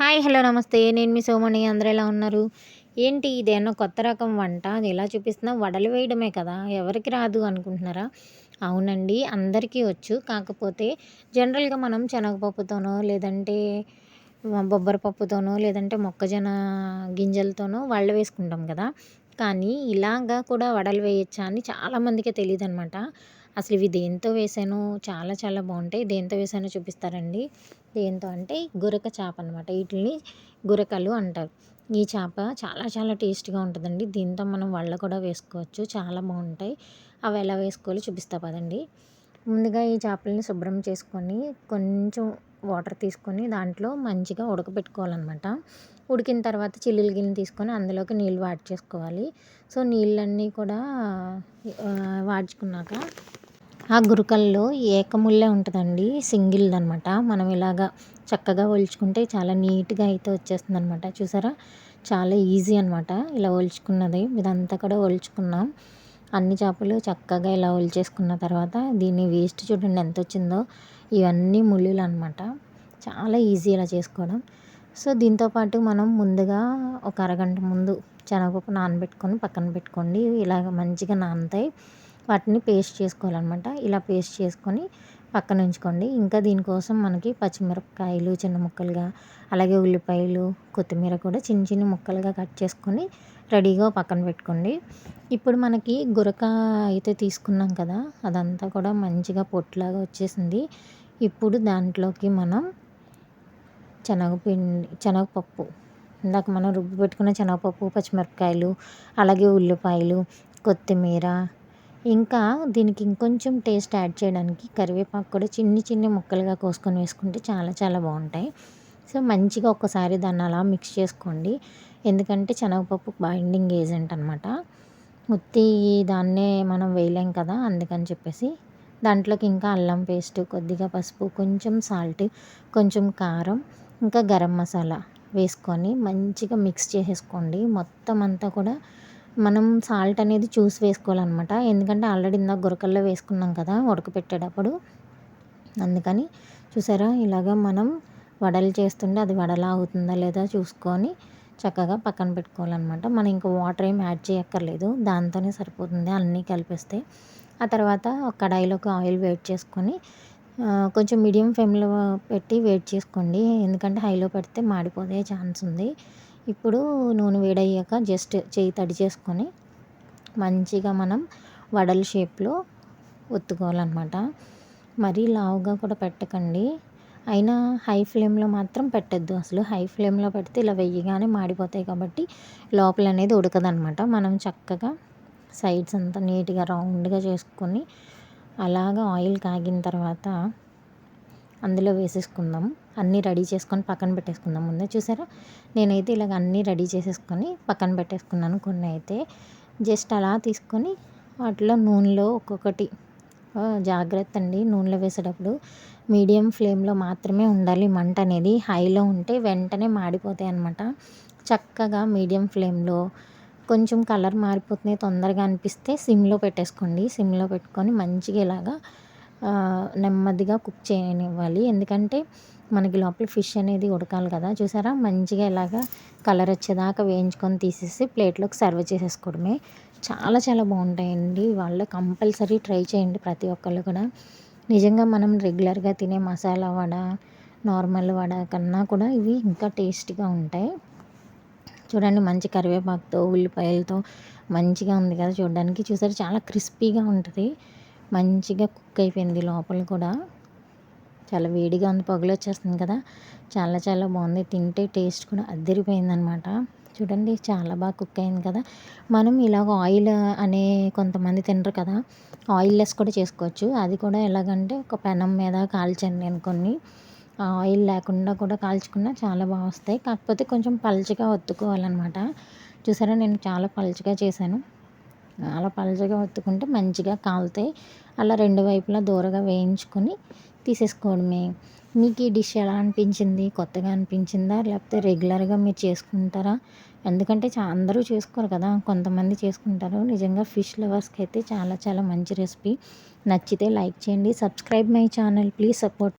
Hi hello నమస్తే. నేను మీ సోమణి. అందరూ ఎలా ఉన్నారు? ఏంటి ఇదేమన్నా కొత్త రకం వంట? అది ఎలా చూపిస్తున్నా? వడలు వేయడమే కదా. ఎవరికి రాదు అనుకుంటున్నారా? అవునండి అందరికీ వచ్చు. కాకపోతే జనరల్గా మనం శనగపప్పుతోనో లేదంటే బొబ్బర పప్పుతోనో లేదంటే మొక్కజొన్న గింజలతోనో వడలు వేసుకుంటాం కదా. కానీ ఇలాగా కూడా వడలు వేయచ్చా అని చాలామందికి తెలియదు అనమాట అసలు ఇవి దేంతో వేసాను చాలా చాలా బాగుంటాయి. దేంతో వేసానో చూపిస్తారండి దేంతో అంటే గురక చేప అనమాట వీటిని గురకలు అంటారు. ఈ చేప చాలా చాలా టేస్ట్గా ఉంటుందండి. దీంతో మనం వళ్ళ కూడా వేసుకోవచ్చు. చాలా బాగుంటాయి. అవి ఎలా వేసుకోవాలో చూపిస్తా పదండి. ముందుగా ఈ చేపలని శుభ్రం చేసుకొని కొంచెం వాటర్ తీసుకొని దాంట్లో మంచిగా ఉడకబెట్టుకోవాలన్నమాట ఉడికిన తర్వాత చిల్లులు గిన్నె తీసుకొని అందులోకి నీళ్ళు వాడి చేసుకోవాలి. సో నీళ్ళన్నీ కూడా వాడ్చుకున్నాక ఆ గురకల్లో ఏకముల్లే ఉంటుందండి సింగిల్ది అనమాట మనం ఇలాగా చక్కగా ఒలుచుకుంటే చాలా నీట్గా అయితే వచ్చేస్తుంది అనమాట చూసారా? చాలా ఈజీ అనమాట ఇలా ఒలుచుకున్నది. ఇదంతా కూడా ఒలుచుకున్నాం. అన్ని చేపలు చక్కగా ఇలా ఒలిచేసుకున్న తర్వాత దీన్ని వేస్ట్ చూడండి ఎంత వచ్చిందో ఇవన్నీ ముళ్ళులు అనమాట చాలా ఈజీ ఇలా చేసుకోవడం. సో దీంతోపాటు మనం ముందుగా ఒక అరగంట ముందు శనగపప్పు నానబెట్టుకొని పక్కన పెట్టుకోండి. ఇలాగ మంచిగా నానతాయి. వాటిని పేస్ట్ చేసుకోవాలన్నమాట. ఇలా పేస్ట్ చేసుకొని పక్కన ఉంచుకోండి ఇంకా దీనికోసం మనకి పచ్చిమిరపకాయలు చిన్న ముక్కలుగా అలాగే ఉల్లిపాయలు కొత్తిమీర కూడా చిన్న చిన్న ముక్కలుగా కట్ చేసుకొని రెడీగా పక్కన పెట్టుకోండి. ఇప్పుడు మనకి గురక అయితే తీసుకున్నాం కదా అదంతా కూడా మంచిగా పొట్టులాగా వచ్చేసింది. ఇప్పుడు దాంట్లోకి మనం శనగపిండి శనగపప్పు. ఇందాక మనం రుబ్బు పెట్టుకున్న శనగపప్పు పచ్చిమిరపకాయలు అలాగే ఉల్లిపాయలు కొత్తిమీర ఇంకా దీనికి ఇంకొంచెం టేస్ట్ యాడ్ చేయడానికి కరివేపాకు కూడా చిన్ని చిన్ని ముక్కలుగా కోసుకొని వేసుకుంటే చాలా చాలా బాగుంటాయి. సో మంచిగా ఒక్కసారి దాన్ని అలా మిక్స్ చేసుకోండి. ఎందుకంటే శనగపప్పు బైండింగ్ ఏజెంట్ అనమాట ఉత్తి దాన్నే మనం వేయలేం కదా అందుకని చెప్పేసి. దాంట్లోకి ఇంకా అల్లం పేస్ట్ కొద్దిగా పసుపు కొంచెం సాల్ట్ కొంచెం కారం ఇంకా గరం మసాలా వేసుకొని మంచిగా మిక్స్ చేసేసుకోండి. మొత్తం అంతా కూడా మనం సాల్ట్ అనేది చూసి వేసుకోవాలన్నమాట. ఎందుకంటే ఆల్రెడీ ఇందాక గురకల్లో వేసుకున్నాం కదా ఉడకపెట్టేటప్పుడు. అందుకని చూసారా ఇలాగ మనం వడలు చేస్తుంటే అది వడలా అవుతుందా లేదా చూసుకొని చక్కగా పక్కన పెట్టుకోవాలన్నమాట. మనం ఇంకా వాటర్ ఏం యాడ్ చేయక్కర్లేదు దాంతోనే సరిపోతుంది అన్నీ కలిపిస్తే. ఆ తర్వాత కడాయిలోకి ఆయిల్ వేడి చేసుకొని కొంచెం మీడియం ఫ్లేమ్లో పెట్టి వేడి చేసుకోండి. ఎందుకంటే హైలో పెడితే మాడిపోయే ఛాన్స్ ఉంది. ఇప్పుడు నూనె వేడయ్యాక జస్ట్ చేయి తడి చేసుకొని మంచిగా మనం వడల షేప్లో ఒత్తుకోవాలన్నమాట. మరీ లావుగా కూడా పెట్టకండి. అయినా హై ఫ్లేమ్లో మాత్రం పెట్టద్దు. అసలు హై ఫ్లేమ్లో పెడితే ఇలా వెయ్యగానే మాడిపోతాయి కాబట్టి లోపల అనేది ఉడకదనమాట మనం చక్కగా సైడ్స్ అంతా నీట్గా రౌండ్గా చేసుకొని అలాగా ఆయిల్ కాగిన తర్వాత అందులో వేసేసుకుందాం. అన్నీ రెడీ చేసుకొని పక్కన పెట్టేసుకుందాం. ముందే చూసారా? నేనైతే ఇలాగ అన్నీ రెడీ చేసేసుకొని పక్కన పెట్టేసుకున్నాను కొన్ని అయితే. జస్ట్ అలా తీసుకొని వాటిలో నూనెలో ఒక్కొక్కటి జాగ్రత్త అండి నూనెలో వేసేటప్పుడు. మీడియం ఫ్లేమ్లో మాత్రమే ఉండాలి మంట అనేది. హైలో ఉంటే వెంటనే మాడిపోతాయి అన్నమాట. చక్కగా మీడియం ఫ్లేమ్లో కొంచెం కలర్ మారిపోతున్నాయి తొందరగా అనిపిస్తే సిమ్లో పెట్టేసుకోండి. సిమ్లో పెట్టుకొని మంచిగా ఇలాగా నెమ్మదిగా కుక్ చేయనివ్వాలి. ఎందుకంటే మనకి లోపల ఫిష్ అనేది ఉడకాలి కదా. చూసారా? మంచిగా ఇలాగా కలర్ వచ్చేదాకా వేయించుకొని తీసేసి ప్లేట్లోకి సర్వ్ చేసేసుకోవడమే. చాలా చాలా బాగుంటాయండి. వాళ్ళు కంపల్సరీ ట్రై చేయండి ప్రతి ఒక్కళ్ళు కూడా. నిజంగా మనం రెగ్యులర్గా తినే మసాలా వడ నార్మల్ వడ కన్నా కూడా ఇవి ఇంకా టేస్టీగా ఉంటాయి. చూడండి మంచి కరివేపాకుతో ఉల్లిపాయలతో మంచిగా ఉంది కదా చూడడానికి. చూసారు? చాలా క్రిస్పీగా ఉంటుంది. మంచిగా కుక్ అయిపోయింది లోపల కూడా. చాలా వేడిగా ఉంది పొగలు వచ్చేస్తుంది కదా. చాలా చాలా బాగుంది తింటే టేస్ట్ కూడా అద్దరిపోయింది అనమాట చూడండి చాలా బాగా కుక్ అయింది కదా. మనం ఇలాగ ఆయిల్ అనే కొంతమంది తినరు కదా. ఆయిల్ లెస్ కూడా చేసుకోవచ్చు. అది కూడా ఎలాగంటే ఒక పెనం మీద కాల్చాను నేను కొన్ని. ఆయిల్ లేకుండా కూడా కాల్చుకున్నా చాలా బాగా వస్తాయి. కాకపోతే కొంచెం పలుచగా ఒత్తుకోవాలన్నమాట చూసారా నేను చాలా పలుచగా చేశాను. అలా పలుచగా ఒత్తుకుంటే మంచిగా కాలుతాయి. అలా రెండు వైపులా దూరగా వేయించుకొని తీసేసుకోవడమే. మీకు ఈ డిష్ ఎలా అనిపించింది? కొత్తగా అనిపించిందా? లేకపోతే రెగ్యులర్గా మీరు చేసుకుంటారా? ఎందుకంటే చా అందరూ చేసుకోరు కదా. కొంతమంది చేసుకుంటారు. నిజంగా ఫిష్ లవర్స్కి అయితే చాలా చాలా మంచి రెసిపీ. నచ్చితే లైక్ చేయండి. Subscribe my channel. Please support